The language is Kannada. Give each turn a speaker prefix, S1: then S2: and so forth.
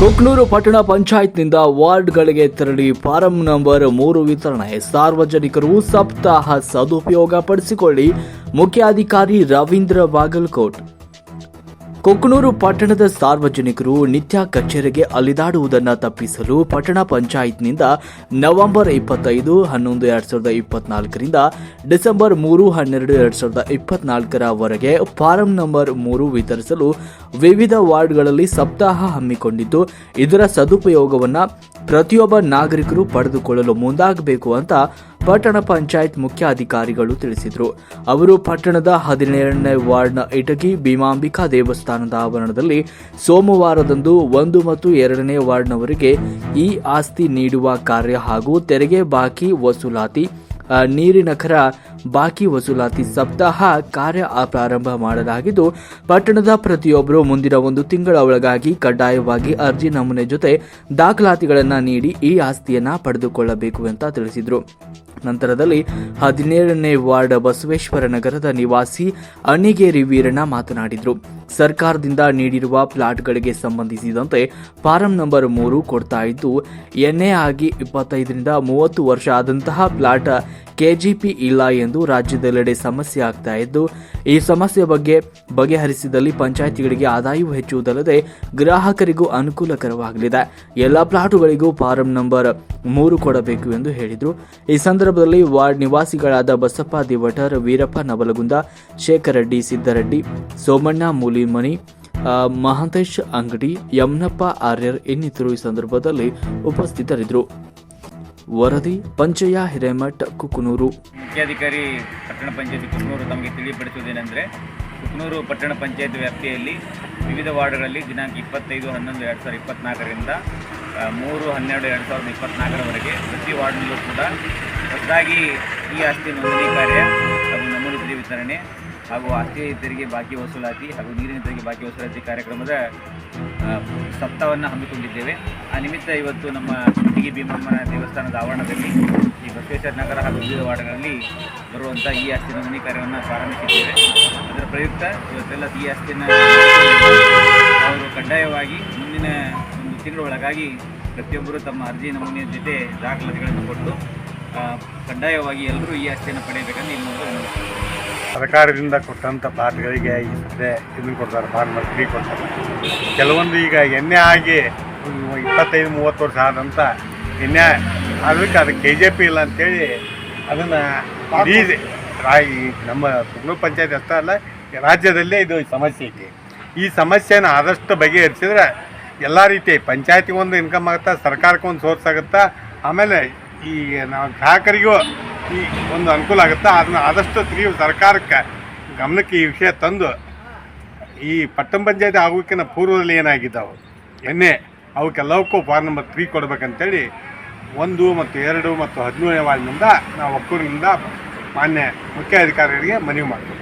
S1: ಕುಕ್ನೂರು ಪಟ್ಟಣ ಪಂಚಾಯತ್ನಿಂದ ವಾರ್ಡ್ಗಳಿಗೆ ತೆರಳಿ ಫಾರಂ ನಂಬರ್ ಮೂರು ವಿತರಣೆ. ಸಾರ್ವಜನಿಕರು ಸಪ್ತಾಹ ಸದುಪಯೋಗ ಪಡಿಸಿಕೊಳ್ಳಿ ಮುಖ್ಯಾಧಿಕಾರಿ ರವೀಂದ್ರ ಬಾಗಲ್ಕೋಟ್. ಕೊಕ್ಕನೂರು ಪಟ್ಟಣದ ಸಾರ್ವಜನಿಕರು ನಿತ್ಯ ಕಚೇರಿಗೆ ಅಲಿದಾಡುವುದನ್ನು ತಪ್ಪಿಸಲು ಪಟ್ಟಣ ಪಂಚಾಯತ್ನಿಂದ ನವೆಂಬರ್ ಇಪ್ಪತ್ತೈದು, ಹನ್ನೊಂದು ಎರಡ್ ಸಾವಿರದ ಇಪ್ಪತ್ನಾಲ್ಕರಿಂದ ಡಿಸೆಂಬರ್ ಮೂರು, ಹನ್ನೆರಡು ಎರಡ್ ಸಾವಿರದ ಇಪ್ಪತ್ನಾಲ್ಕರವರೆಗೆ ಫಾರಂ ನಂಬರ್ ಮೂರು ವಿತರಿಸಲು ವಿವಿಧ ವಾರ್ಡ್ಗಳಲ್ಲಿ ಸಪ್ತಾಹ ಹಮ್ಮಿಕೊಂಡಿದ್ದು, ಇದರ ಸದುಪಯೋಗವನ್ನು ಪ್ರತಿಯೊಬ್ಬ ನಾಗರಿಕರು ಪಡೆದುಕೊಳ್ಳಲು ಮುಂದಾಗಬೇಕು ಅಂತ ಪಟ್ಟಣ ಪಂಚಾಯತ್ ಮುಖ್ಯ ಅಧಿಕಾರಿಗಳು ತಿಳಿಸಿದರು. ಅವರು ಪಟ್ಟಣದ ಹದಿನೇಳನೇ ವಾರ್ಡ್ನ ಇಟಗಿ, ಭೀಮಾಂಬಿಕಾ ದೇವಸ್ಥಾನದ ಆವರಣದಲ್ಲಿ ಸೋಮವಾರದಂದು ಒಂದು ಮತ್ತು ಎರಡನೇ ವಾರ್ಡ್ನವರಿಗೆ ಈ ಆಸ್ತಿ ನೀಡುವ ಕಾರ್ಯ ಹಾಗೂ ತೆರಿಗೆ ಬಾಕಿ ವಸೂಲಾತಿ ನೀರಿನ ಕರ ಬಾಕಿ ವಸೂಲಾತಿ ಸಪ್ತಾಹ ಕಾರ್ಯ ಪ್ರಾರಂಭ ಮಾಡಲಾಗಿದ್ದು, ಪಟ್ಟಣದ ಪ್ರತಿಯೊಬ್ಬರು ಮುಂದಿನ ಒಂದು ತಿಂಗಳ ಒಳಗಾಗಿ ಕಡ್ಡಾಯವಾಗಿ ಅರ್ಜಿ ನಮೂನೆ ಜೊತೆ ದಾಖಲಾತಿಗಳನ್ನು ನೀಡಿ ಈ ಆಸ್ತಿಯನ್ನ ಪಡೆದುಕೊಳ್ಳಬೇಕು ಅಂತ ತಿಳಿಸಿದರು. ನಂತರದಲ್ಲಿ ಹದಿನೇಳನೇ ವಾರ್ಡ್ ಬಸವೇಶ್ವರ ನಗರದ ನಿವಾಸಿ ಅಣಿಗೇರಿ ವೀರಣ್ಣ ಮಾತನಾಡಿದರು. ಸರ್ಕಾರದಿಂದ ನೀಡಿರುವ ಪ್ಲಾಟ್ಗಳಿಗೆ ಸಂಬಂಧಿಸಿದಂತೆ ಫಾರಂ ನಂಬರ್ ಮೂರು ಕೊಡ್ತಾ ಇದ್ದು, ಎನ್ಎ ಆಗಿ ಇಪ್ಪತ್ತೈದರಿಂದ ಮೂವತ್ತು ವರ್ಷ ಆದಂತಹ ಪ್ಲಾಟ್ ಕೆಜಿಪಿ ಇಲ್ಲ ಎಂದು ರಾಜ್ಯದೆಲ್ಲೆಡೆ ಸಮಸ್ಯೆ ಆಗ್ತಾ ಇದ್ದು, ಈ ಸಮಸ್ಯೆ ಬಗ್ಗೆ ಬಗೆಹರಿಸಿದಲ್ಲಿ ಪಂಚಾಯಿತಿಗಳಿಗೆ ಆದಾಯವೂ ಹೆಚ್ಚುವುದಲ್ಲದೆ ಗ್ರಾಹಕರಿಗೂ ಅನುಕೂಲಕರವಾಗಲಿದೆ. ಎಲ್ಲ ಪ್ಲಾಟುಗಳಿಗೂ ಫಾರಂ ನಂಬರ್ ಮೂರು ಕೊಡಬೇಕು ಎಂದು ಹೇಳಿದರು. ಈ ಸಂದರ್ಭದಲ್ಲಿ ವಾರ್ಡ್ ನಿವಾಸಿಗಳಾದ ಬಸಪ್ಪ ದಿವಟರ್, ವೀರಪ್ಪ ನವಲಗುಂದ ಶೇಖರ ಡಿ ಸಿದ್ದರೆಡ್ಡಿ, ಸೋಮಣ್ಣ ಮೂಲಿಮನಿ ಮಹಂತೇಶ್ ಅಂಗಡಿ, ಯಮನಪ್ಪ ಆರ್ಯರ್ ಇನ್ನಿತರು ಈ ಸಂದರ್ಭದಲ್ಲಿ ಉಪಸ್ಥಿತರಿದ್ದರು. ವರದಿ ಪಂಚಯ ಹಿರೇಮಠ, ಕುಕನೂರು.
S2: ಮುಖ್ಯಾಧಿಕಾರಿ, ಪಟ್ಟಣ ಪಂಚಾಯತ್ ಕುಕನೂರು ತಮಗೆ ತಿಳಿಪಡಿಸುವುದೇನೆಂದರೆ ಕುಕನೂರು ಪಟ್ಟಣ ಪಂಚಾಯತ್ ವ್ಯಾಪ್ತಿಯಲ್ಲಿ ವಿವಿಧ ವಾರ್ಡ್ಗಳಲ್ಲಿ ದಿನಾಂಕ ಇಪ್ಪತ್ತೈದು, ಹನ್ನೊಂದು, ಎರಡು ಸಾವಿರದ ಇಪ್ಪತ್ತ್ನಾಲ್ಕರಿಂದ ಮೂರು, ಹನ್ನೆರಡು, ಎರಡು ಸಾವಿರದ ಇಪ್ಪತ್ತ್ನಾಲ್ಕರವರೆಗೆ ಪ್ರತಿ ವಾರ್ಡ್ನಲ್ಲೂ ಕೂಡ ಹೊಸದಾಗಿ ಈ ಆಸ್ತಿ ನೋಂದಣಿ ಕಾರ್ಯ ಹಾಗೂ ನಮೂನೆ ತೆರಿಗೆ ವಿತರಣೆ ಹಾಗೂ ಆಸ್ತಿ ತೆರಿಗೆ ಬಾಕಿ ವಸೂಲಾತಿ ಹಾಗೂ ನೀರಿನ ತೆರಿಗೆ ಬಾಕಿ ವಸೂಲಾತಿ ಕಾರ್ಯಕ್ರಮದ ಸಪ್ತಾಹವನ್ನು ಹಮ್ಮಿಕೊಂಡಿದ್ದೇವೆ. ಆ ನಿಮಿತ್ತ ಇವತ್ತು ನಮ್ಮ ಸುಟ್ಟಿಗೆ ಭೀಮಮ್ಮನ ದೇವಸ್ಥಾನದ ಆವರಣದಲ್ಲಿ ಈ ಬಸವೇಶ್ವರ ನಗರ ಹಾಗೂ ವಿವಿಧ ವಾರ್ಡ್ಗಳಲ್ಲಿ ಬರುವಂಥ ಈ ಆಸ್ತಿ ನೋಂದಣಿ ಕಾರ್ಯವನ್ನು ಪ್ರಾರಂಭಿಸಿದ್ದೇವೆ. ಅದರ ಪ್ರಯುಕ್ತ ಇವತ್ತೆಲ್ಲ ಈ ಆಸ್ತಿಯನ್ನು ಅವರು ಕಡ್ಡಾಯವಾಗಿ ಮುಂದಿನ ತಿಂಗಳ ಒಳಗಾಗಿ ಪ್ರತಿಯೊಬ್ಬರು ತಮ್ಮ ಅರ್ಜಿ ನಮೂನೆಯ ಜೊತೆ ದಾಖಲಾತಿಗಳನ್ನು ಕೊಟ್ಟು ಕಡ್ಡಾಯವಾಗಿ ಎಲ್ಲರೂ ಈ ಆಸ್ತಿಯನ್ನು ಪಡೆಯಬೇಕಂತ ಇಲ್ಲಿ
S3: ಸರ್ಕಾರದಿಂದ ಕೊಟ್ಟಂಥ ಪಾಠಗಳಿಗೆ ಈ ಸದ್ಯ ಇದನ್ನು ಕೊಡ್ತಾರೆ ಫಾರ್ಮರ್ ಫ್ರೀ ಕೊಡ್ತಾರೆ. ಕೆಲವೊಂದು ಈಗ ಎಣ್ಣೆ ಆಗಿ ಇಪ್ಪತ್ತೈದು, ಮೂವತ್ತು ವರ್ಷ ಆದಂಥ ಎಣ್ಣೆ ಅದಕ್ಕೆ ಅದು ಕೆ ಜೆ ಪಿ ಇಲ್ಲ ಅಂತೇಳಿ ಅದನ್ನು ಇಡೀ ರಾ- ನಮ್ಮ ತುಮಕೂರು ಪಂಚಾಯತ್ ಅಷ್ಟೇ ಅಲ್ಲ, ರಾಜ್ಯದಲ್ಲೇ ಇದು ಸಮಸ್ಯೆ ಐತಿ. ಈ ಸಮಸ್ಯೆನ ಆದಷ್ಟು ಬಗೆಹರಿಸಿದ್ರೆ ಎಲ್ಲ ರೀತಿ ಪಂಚಾಯತಿಗೆ ಒಂದು ಇನ್ಕಮ್ ಆಗುತ್ತಾ, ಸರ್ಕಾರಕ್ಕೆ ಒಂದು ಸೋರ್ಸ್ ಆಗುತ್ತಾ, ಆಮೇಲೆ ಈ ನಾವು ಗ್ರಾಹಕರಿಗೂ ಈ ಒಂದು ಅನುಕೂಲ ಆಗುತ್ತಾ, ಅದನ್ನ ಆದಷ್ಟು ತಿರುಗಿ ಸರ್ಕಾರಕ್ಕೆ ಗಮನಕ್ಕೆ ಈ ವಿಷಯ ತಂದು ಈ ಪಟ್ಟಣ ಪಂಚಾಯತಿ ಆಗೋಕ್ಕಿಂತ ಪೂರ್ವದಲ್ಲಿ ಏನಾಗಿದ್ದಾವೆ? ಎಣ್ಣೆ ಅವಕ್ಕೆಲ್ಲವಕ್ಕೂ ಫಾರ್ಮ್ ನಂಬರ್ ತ್ರೀ ಕೊಡ್ಬೇಕಂತೇಳಿ ಒಂದು ಮತ್ತು ಎರಡು ಮತ್ತು ಹದಿನೇಳನೇ ವಾರ್ಡ್ನಿಂದ ನಾವು ಒಕ್ಕೂರಿನಿಂದ ಮಾನ್ಯ ಮುಖ್ಯ ಅಧಿಕಾರಿಗಳಿಗೆ ಮನವಿ ಮಾಡ್ತೀವಿ.